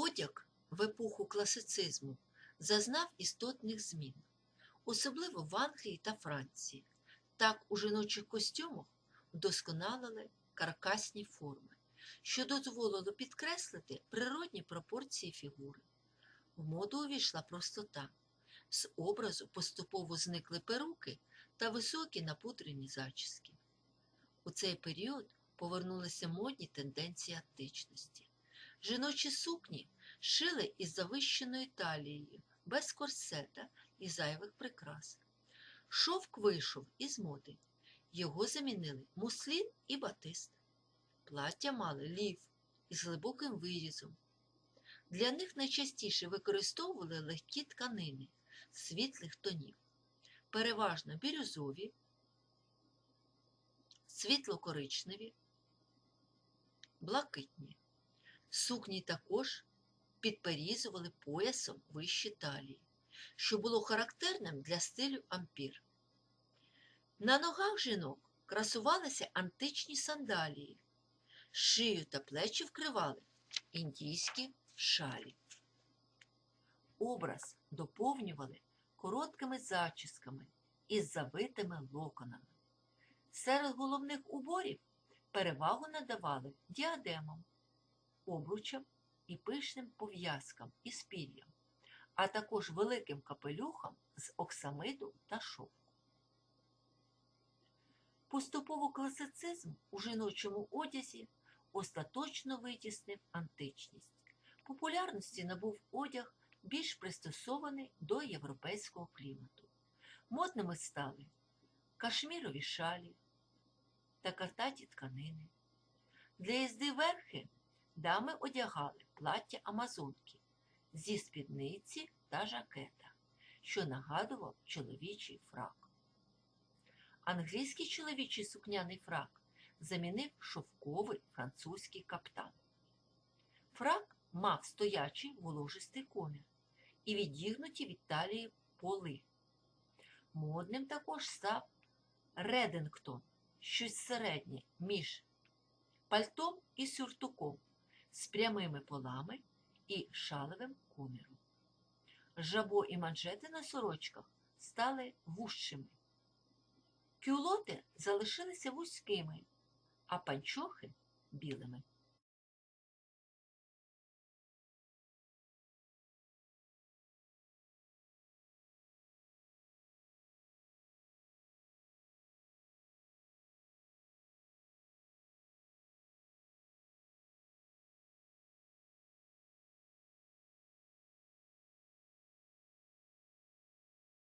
Одяг в епоху класицизму зазнав істотних змін, особливо в Англії та Франції. Так у жіночих костюмах вдосконалили каркасні форми, що дозволило підкреслити природні пропорції фігури. В моду увійшла простота. З образу поступово зникли перуки та високі напудрені зачіски. У цей період повернулися модні тенденції античності. Жіночі сукні шили із завищеною талією, без корсета і зайвих прикрас. Шовк вийшов із моди. Його замінили муслін і батист. Плаття мали лів із глибоким вирізом. Для них найчастіше використовували легкі тканини світлих тонів, переважно бірюзові, світло-коричневі, блакитні. Сукні також підперізували поясом вищі талії, що було характерним для стилю ампір. На ногах жінок красувалися античні сандалії, шию та плечі вкривали індійські шалі. Образ доповнювали короткими зачісками із завитими локонами. Серед головних уборів перевагу надавали діадемам, обручам і пишним пов'язкам із пір'ям, а також великим капелюхам з оксамиду та шовку. Поступово класицизм у жіночому одязі остаточно витіснив античність. Популярності набув одяг більш пристосований до європейського клімату. Модними стали кашмірові шалі та картаті тканини. Для їзди верхи дами одягали плаття амазонки зі спідниці та жакета, що нагадував чоловічий фрак. Англійський чоловічий сукняний фрак замінив шовковий французький каптан. Фрак мав стоячий воложистий комір і відігнуті від талії поли. Модним також став Редингтон, щось середнє між пальтом і сюртуком з прямими полами і шалевим коміром. Жабо і манжети на сорочках стали вужчими. Кюлоти залишилися вузькими, а панчохи білими.